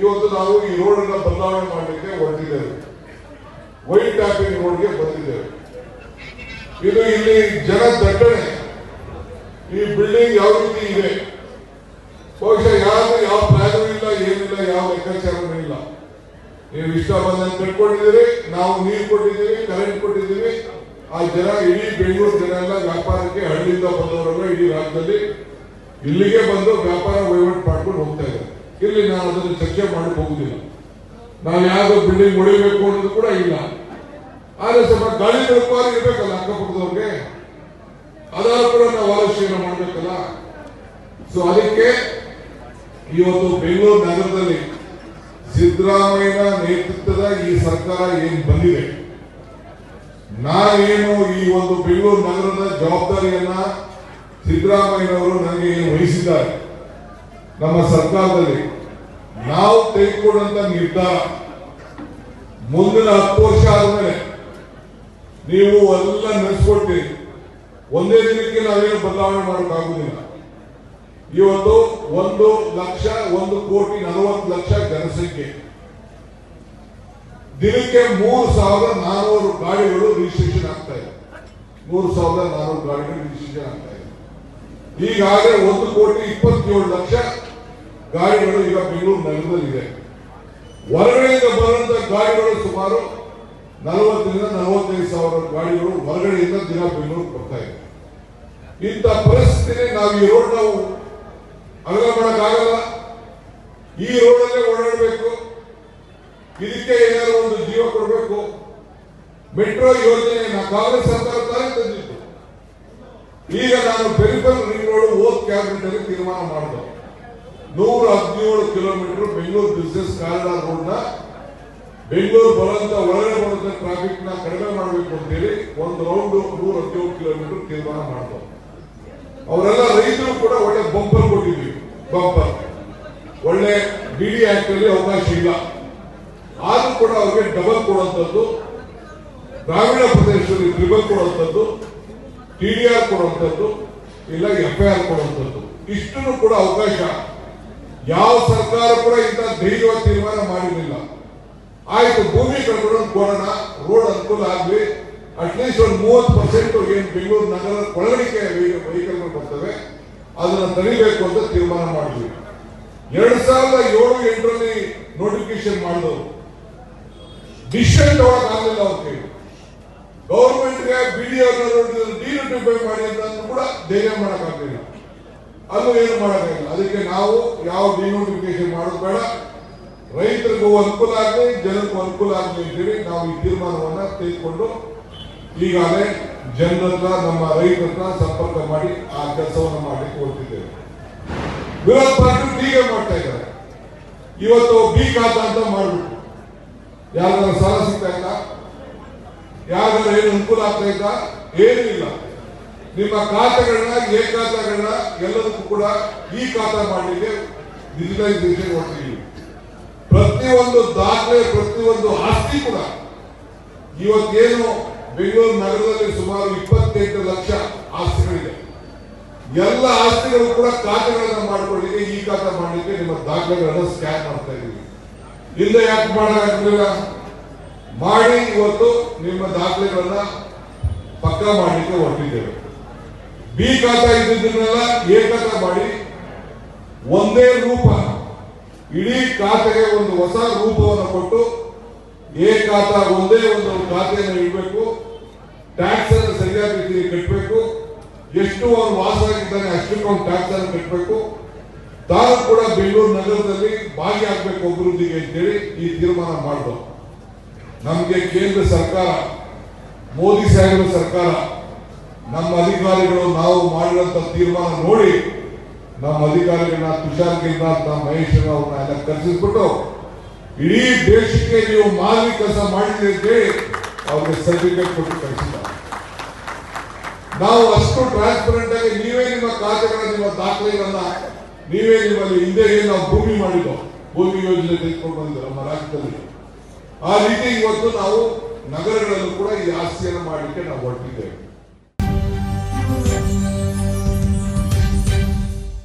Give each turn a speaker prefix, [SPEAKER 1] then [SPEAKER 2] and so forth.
[SPEAKER 1] ಇವತ್ತು ನಾವು ಈ ರೋಡ್ ಅನ್ನ ಬದಲಾವಣೆ ಮಾಡಲಿಕ್ಕೆ ಹೊರಟಿದ್ದೇವೆ. ವೈಟ್ ಟ್ಯಾಪಿಂಗ್ ರೋಡ್ಗೆ ಬಂದಿದ್ದೇವೆ ಇದು ಇಲ್ಲಿ ಜನ ದಟ್ಟಣೆ ಈ ಬಿಲ್ಡಿಂಗ್ ಯಾವ ರೀತಿ ಇದೆ? ಬಹುಶಃ ಯಾರು ಯಾವ ಪ್ಲಾನು ಇಲ್ಲ, ಏನಿಲ್ಲ, ಯಾವ ಲೆಕ್ಕಾಚಾರನೂ ಇಲ್ಲ. ನೀವು ಇಷ್ಟ ಬಂದಂತ ಕಟ್ಕೊಂಡಿದ್ದೀರಿ ನಾವು ನೀರು ಕೊಟ್ಟಿದ್ದೀವಿ ಕರೆಂಟ್ ಕೊಟ್ಟಿದ್ದೀವಿ. ಆ ಜನ, ಇಡೀ ಬೆಂಗಳೂರು ಜನ ಎಲ್ಲ ವ್ಯಾಪಾರಕ್ಕೆ ಹಳ್ಳಿಯಿಂದ ಬಂದವರೆಲ್ಲ ಇಡೀ ರಾಜ್ಯದಲ್ಲಿ ಇಲ್ಲಿಗೆ ಬಂದು ವ್ಯಾಪಾರ ವಹಿವಾಟು ಇಲ್ಲಿ ನಾನು ಅದನ್ನು ಚರ್ಚೆ ಮಾಡಕ್ಕೆ ಹೋಗುದಿಲ್ಲ. ನಾವು ಯಾವ್ದೋ ಬಿಲ್ಡಿಂಗ್ ಹೊಡಿಬೇಕು ಅನ್ನೋದು ಕೂಡ ಇಲ್ಲ. ಆದ್ರೆ ಸ್ವಲ್ಪ ಗಾಳಿ ಬೆಳಕುವಾಗಿ ಇರ್ಬೇಕಲ್ಲ ಅಕ್ಕಪಕ್ಕದವ್ರಿಗೆ. ಅದಾದ ಕೂಡ ನಾವು ಆಲೋಚನೆ ಮಾಡ್ಬೇಕಲ್ಲ. ಸೊ ಅದಕ್ಕೆ ಇವತ್ತು ಬೆಂಗಳೂರು ನಗರದಲ್ಲಿ ಸಿದ್ದರಾಮಯ್ಯ ನೇತೃತ್ವದ ಈ ಸರ್ಕಾರ ಏನ್ ಬಂದಿದೆ? ನಾನೇನು ಈ ಒಂದು ಬೆಂಗಳೂರು ನಗರದ ಜವಾಬ್ದಾರಿಯನ್ನ ಸಿದ್ದರಾಮಯ್ಯನವರು ನನಗೆ ಏನು ವಹಿಸಿದ್ದಾರೆ? ನಮ್ಮ ಸರ್ಕಾರದಲ್ಲಿ ನಾವು ತೆಗೆದುಕೊಂಡಂತ ನಿರ್ಧಾರ ಮುಂದಿನ ಹತ್ತು ವರ್ಷ ಆದ್ಮೇಲೆ ನೀವು ಎಲ್ಲ ನಡೆಸ್ಕೊಡ್ತೀರಿ ಒಂದೇ ದಿನಕ್ಕೆ ನಾವೇನು ಬದಲಾವಣೆ ಮಾಡೋಕ್ಕಾಗುದಿಲ್ಲ. ಇವತ್ತು ಒಂದು ಲಕ್ಷ, ಒಂದು ಕೋಟಿ ನಲವತ್ತು ಲಕ್ಷ ಜನಸಂಖ್ಯೆ. ದಿನಕ್ಕೆ ಮೂರು ಸಾವಿರದ ನಾನೂರು ಗಾಡಿಗಳು ರಿಜಿಸ್ಟ್ರೇಷನ್ ಆಗ್ತಾ ಇದೆ. ಮೂರು ಸಾವಿರದ ನಾನೂರು ಗಾಡಿಗಳು ರಿಜಿಸ್ಟ್ರೇಷನ್ ಆಗ್ತಾ ಇದೆ. ಈಗಾಗಲೇ ಒಂದು ಕೋಟಿ ಇಪ್ಪತ್ತೇಳು ಲಕ್ಷ ಗಾಡಿಗಳು ಈಗ ಬೆಂಗಳೂರು ನಗರದಲ್ಲಿದೆ. ಹೊರಗಡೆಯಿಂದ ಬರುವಂತ ಗಾಡಿಗಳು ಸುಮಾರು ನಲವತ್ತರಿಂದ ನಲವತ್ತೈದು ಸಾವಿರ ಗಾಡಿಗಳು ಹೊರಗಡೆಯಿಂದ ದಿನ ಬೆಂಗಳೂರು ಬರ್ತಾ ಇದೆ. ಇಂಥ ಪರಿಸ್ಥಿತಿ ನಾವು ಈ ರೋಡ್ ನಾವು ಅಗಲ ಮಾಡಕ್ಕಾಗಲ್ಲ ಈ ರೋಡಲ್ಲೇ ಓಡಾಡಬೇಕು. ಇದಕ್ಕೆ ಏನಾದ್ರು ಒಂದು ಜೀವ ಕೊಡಬೇಕು. ಮೆಟ್ರೋ ಯೋಜನೆ ಕಾಂಗ್ರೆಸ್ ಸರ್ಕಾರ ತಾನೇ ತಂದಿತ್ತು. ಈಗ ನಾನು ಬೆಂಗಳೂರು ರಿಂಗ್ ರೋಡ್ ಓದ್ ಕ್ಯಾಬಿನೆಟ್ ಅಲ್ಲಿ ತೀರ್ಮಾನ ಮಾಡಿದೆ. ನೂರ ಹದಿನೇಳು ಕಿಲೋಮೀಟರ್ ಬೆಂಗಳೂರು ಬಿಸ್ನೆಸ್ ಕಾರಿಡಾರ್ ರೋಡ್ನ ಬೆಂಗಳೂರು ಬರುವಂತ ಒಳಗಡೆ ಬರುವಂತ ಟ್ರಾಫಿಕ್ನ ಕಡಿಮೆ ಮಾಡಬೇಕು ಅಂತೇಳಿ ಒಂದು ರೌಂಡ್ ನೂರ ಹದಿನೇಳು ಕಿಲೋಮೀಟರ್ ತೀರ್ಮಾನ ಮಾಡ್ತಾರೆ. ಅವರೆಲ್ಲ ರೈತರು ಕೂಡ ಒಳ್ಳೆ ಬಂಪರ್ ಕೊಟ್ಟಿದ್ವಿ. ಬಂಪರ್ ಒಳ್ಳೆ ಡಿಡಿ ಆಕ್ಟ್ ಅಲ್ಲಿ ಅವಕಾಶ ಇಲ್ಲ. ಆದ್ರೂ ಕೂಡ ಅವ್ರಿಗೆ ಡಬಲ್ ಕೊಡುವಂಥದ್ದು, ಗ್ರಾಮೀಣ ಪ್ರದೇಶದಲ್ಲಿ ಟ್ರಿಬಲ್ ಕೊಡುವಂಥದ್ದು ಟಿಡಿಆರ್ ಕೊಡುವಂಥದ್ದು, ಇಲ್ಲ ಎಫ್ಐಆರ್ ಕೊಡುವಂಥದ್ದು. ಇಷ್ಟನ್ನು ಕೂಡ ಅವಕಾಶ ಯಾವ ಸರ್ಕಾರ ಕೂಡ ಇಂಥ ಧೈರ್ಯ ತೀರ್ಮಾನ ಮಾಡಿರಲಿಲ್ಲ. ಆಯ್ತು, ಭೂಮಿ ಕಳ್ಕೊಂಡು ಕೊಡೋಣ ರೋಡ್ ಅನುಕೂಲ ಆಗ್ಲಿ ಅಟ್ಲೀಸ್ಟ್ ಒಂದು ಮೂವತ್ತು ಪರ್ಸೆಂಟ್ ಏನು ಬೆಂಗಳೂರು ನಗರ ಒಳಗಡಿಕೆ ವೆಹಿಕಲ್ಗಳು ಬರ್ತವೆ, ಅದನ್ನ ತಡಿಬೇಕು ಅಂತ ತೀರ್ಮಾನ ಮಾಡಿದ್ವಿ. ಎರಡ್ ಸಾವಿರದ ಏಳು, ಎಂಟರಲ್ಲಿ ನೋಟಿಫಿಕೇಶನ್ ಮಾಡಿದವರು. ಡಿಸಿಷನ್ ತಗೊಳಕ್ ಆಗಲಿಲ್ಲ ಅವ್ರ ಕೈ ಗೌರ್ಮೆಂಟ್ಗೆ ಬಿಡಿಒ ಡಿನೋಟಿಫೈ ಮಾಡಿ ಅಂತ ಕೂಡ ಧೈರ್ಯ ಮಾಡಕ್ ಅದು ಏನು ಮಾಡೋಕ್ಕಾಗಿಲ್ಲ ಅದಕ್ಕೆ ನಾವು ಯಾವ ಡಿನೋಟಿಫಿಕೇಶನ್ ಮಾಡೋದು ಬೇಡ. ರೈತರಿಗೂ ಅನುಕೂಲ ಆಗಲಿ, ಜನರಿಗೂ ಅನುಕೂಲ ಆಗಲಿ ಅಂತೇಳಿ ನಾವು ಈ ತೀರ್ಮಾನವನ್ನ ತೆಗೆದುಕೊಂಡು ಈಗಾಗಲೇ ಜನರತ್ರ, ನಮ್ಮ ರೈತರತ್ರ ಸಂಪರ್ಕ ಮಾಡಿ ಆ ಕೆಲಸವನ್ನು ಮಾಡಲಿಕ್ಕೆ ಹೊರಟಿದ್ದೇವೆ ವಿರೋಧ ಪಾರ್ಟಿ ಹೀಗೆ ಮಾಡ್ತಾ ಇದ್ದಾರೆ. ಇವತ್ತು ಬಿ ಖಾತಾ ಅಂತ ಮಾಡಬೇಕು ಯಾರಿಗಾರ ಸಾಲ ಸಿಗ್ತಾ ಇಲ್ಲ ಯಾರಿಗಾರ ಏನು ಅನುಕೂಲ ಆಗ್ತಾ ಇಲ್ಲ ಏನೂ ಇಲ್ಲ. ನಿಮ್ಮ ಖಾತೆಗಳನ್ನ, ಎ ಖಾತೆಗಳನ್ನ ಎಲ್ಲದಕ್ಕೂ ಕೂಡ ಈ ಖಾತಾ ಮಾಡಲಿಕ್ಕೆ ಡಿಜಿಟಲೈಸೇಷನ್ ಹೊರಟಿದ್ದೀವಿ ಪ್ರತಿಯೊಂದು ದಾಖಲೆ, ಪ್ರತಿಯೊಂದು ಆಸ್ತಿ ಕೂಡ ಇವತ್ತೇನು ಬೆಂಗಳೂರು ನಗರದಲ್ಲಿ ಸುಮಾರು ಇಪ್ಪತ್ತೆಂಟು ಲಕ್ಷ ಆಸ್ತಿಗಳಿದೆ. ಎಲ್ಲ ಆಸ್ತಿಗಳು ಕೂಡ ಖಾತೆಗಳನ್ನ ಮಾಡ್ಕೊಳ್ಳಿಕ್ಕೆ, ಈ ಖಾತೆ ಮಾಡಲಿಕ್ಕೆ ನಿಮ್ಮ ದಾಖಲೆಗಳನ್ನ ಸ್ಕ್ಯಾನ್ ಮಾಡ್ತಾ ಇದ್ದೀವಿ. ಇಲ್ಲ ಯಾಕೆ ಮಾಡಲಿಲ್ಲ ಮಾಡಿ ಇವತ್ತು ನಿಮ್ಮ ದಾಖಲೆಗಳನ್ನ ಪಕ್ಕ ಮಾಡಲಿಕ್ಕೆ ಹೊರಟಿದ್ದೇವೆ. ಬಿ ಖಾತಾ ಇದ್ದಿದ್ದನ್ನೆಲ್ಲ ಎ ಖಾತಾ ಮಾಡಿ ಒಂದೇ ರೂಪ, ಇಡೀ ಖಾತೆಗೆ ಒಂದು ಹೊಸ ರೂಪವನ್ನು ಕೊಟ್ಟು ಎ ಖಾತಾ ಒಂದೇ ಒಂದು ಖಾತೆಯನ್ನು ಇಡಬೇಕು. ಟ್ಯಾಕ್ಸ್ ಅನ್ನು ಸರಿಯಾದ ರೀತಿಯಲ್ಲಿ ಕಟ್ಟಬೇಕು ಎಷ್ಟು ಅವನು ವಾಸ ಆಗಿದ್ದಾನೆ ಅಷ್ಟಕ್ಕೆ ಅವ್ನು ಟ್ಯಾಕ್ಸ್ ಅನ್ನು ಕಟ್ಟಬೇಕು ತಾನು ಕೂಡ ಬೆಂಗಳೂರು ನಗರದಲ್ಲಿ ಭಾಗಿಯಾಗಬೇಕು ಅಭಿವೃದ್ಧಿಗೆ ಅಂತೇಳಿ ಈ ತೀರ್ಮಾನ ಮಾಡಿದ್ರು ನಮಗೆ ಕೇಂದ್ರ ಸರ್ಕಾರ, ಮೋದಿ ಸಾಹೇಬರ ಸರ್ಕಾರ ನಮ್ಮ ಅಧಿಕಾರಿಗಳು ನಾವು ಮಾಡಿರುವಂತ ತೀರ್ಮಾನ ನೋಡಿ ನಮ್ಮ ಅಧಿಕಾರಿಗಳನ್ನ ತುಷಾರ್ ಗಿರಿನಾಥ್ ಮಹೇಶ್ ಅವ್ರನ್ನ ಎಲ್ಲ ಕರೆಸಿಸ್ಬಿಟ್ಟು ಇಡೀ ದೇಶಕ್ಕೆ ನೀವು ಮಾದರಿ ಕೆಲಸ ಮಾಡಿದ್ರಿ ಅವ್ರಿಗೆ ಸರ್ಟಿಫಿಕೇಟ್ ಕೊಟ್ಟು ಕಳಿಸಿದ್ದಾರೆ. ನಾವು ಅಷ್ಟು ಟ್ರಾನ್ಸ್ಪರೆಂಟ್ ಆಗಿ ನೀವೇ ನಿಮ್ಮ ಖಾತೆಗಳ ನಿಮ್ಮ ದಾಖಲೆಗಳನ್ನ ನೀವೇ ನಿಮ್ಮಲ್ಲಿ ಹಿಂದೆ ಏನು ನಾವು ಭೂಮಿ ಮಾಡಿದ್ದು, ಭೂಮಿ ಯೋಜನೆ ತೆಗೆದುಕೊಂಡು ನಮ್ಮ ರಾಜ್ಯದಲ್ಲಿ. ಆ ರೀತಿ ಇವತ್ತು ನಾವು ನಗರಗಳಲ್ಲೂ ಕೂಡ ಈ ಆಸ್ತಿಯನ್ನು ಮಾಡಲಿಕ್ಕೆ ನಾವು ಹೊರಟಿದ್ದೇವೆ. Yeah.